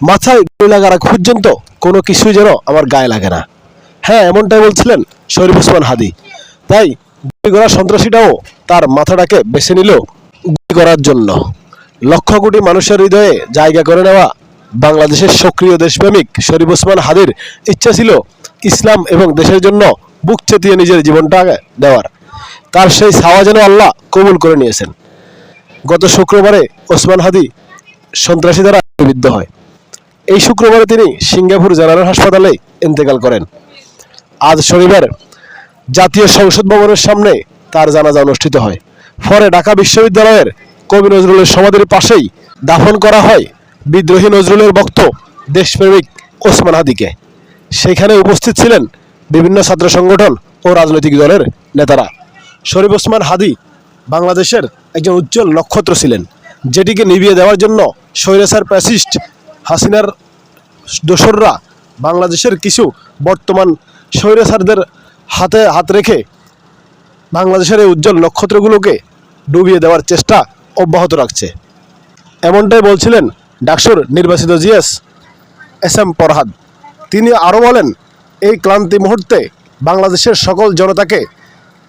মাথায় গুলি লাগার আগ পর্যন্ত কোনো কিছুই যেন আমার গায়ে লাগে না। হ্যাঁ এমনটাই বলছিলেন শরীফ ওসমান হাদি। তাই গুলি করা সন্ত্রাসীটাও তার মাথাটাকে বেছে নিল গুলি করার জন্য। লক্ষ কোটি মানুষের হৃদয়ে জায়গা করে নেওয়া বাংলাদেশের সক্রিয় দেশপ্রেমিক শরীফ ওসমান হাদির ইচ্ছা ছিল ইসলাম এবং দেশের জন্য বুক চেতিয়ে নিজের জীবনটা দেওয়ার। তার সেই ছাওয়া যেন আল্লাহ কবুল করে নিয়েছেন। গত শুক্রবারে ওসমান হাদি সন্ত্রাসী দ্বারা গুলিবিদ্ধ হয়। এই শুক্রবারে তিনি সিঙ্গাপুর জেনারেল হাসপাতালে ইন্তেকাল করেন। আজ শনিবার জাতীয় সংসদ ভবনের সামনে তার জানাজা অনুষ্ঠিত হয়। পরে ঢাকা বিশ্ববিদ্যালয়ের কবি নজরুলের সমাধির পাশেই দাফন করা হয় বিদ্রোহী নজরুলের ভক্ত দেশপ্রেমিক ওসমান হাদিকে। সেখানে উপস্থিত ছিলেন বিভিন্ন ছাত্র সংগঠন ও রাজনৈতিক দলের নেতারা। শরীফ ওসমান হাদি বাংলাদেশের একজন উজ্জ্বল নক্ষত্র ছিলেন, যেটিকে নিভিয়ে দেওয়ার জন্য স্বৈরাচার প্যাসিস্ট হাসিনার দোসররা বাংলাদেশের কিছু বর্তমান স্বৈরাচারদের হাতে হাত রেখে বাংলাদেশের এই উজ্জ্বল নক্ষত্রগুলোকে ডুবিয়ে দেওয়ার চেষ্টা অব্যাহত রাখছে। এমনটাই বলছিলেন ডাকসুর নির্বাচিত জিএস এস এম পরহাদ তিনি আরও বলেন, এই ক্লান্তি মুহূর্তে বাংলাদেশের সকল জনতাকে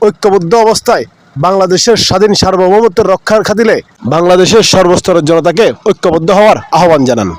ঐক্যবদ্ধ অবস্থায় বাংলাদেশের স্বাধীন সার্বভৌমত্বের রক্ষার খাতিলে বাংলাদেশের সর্বস্তরের জনতাকে ঐক্যবদ্ধ হওয়ার আহ্বান জানান।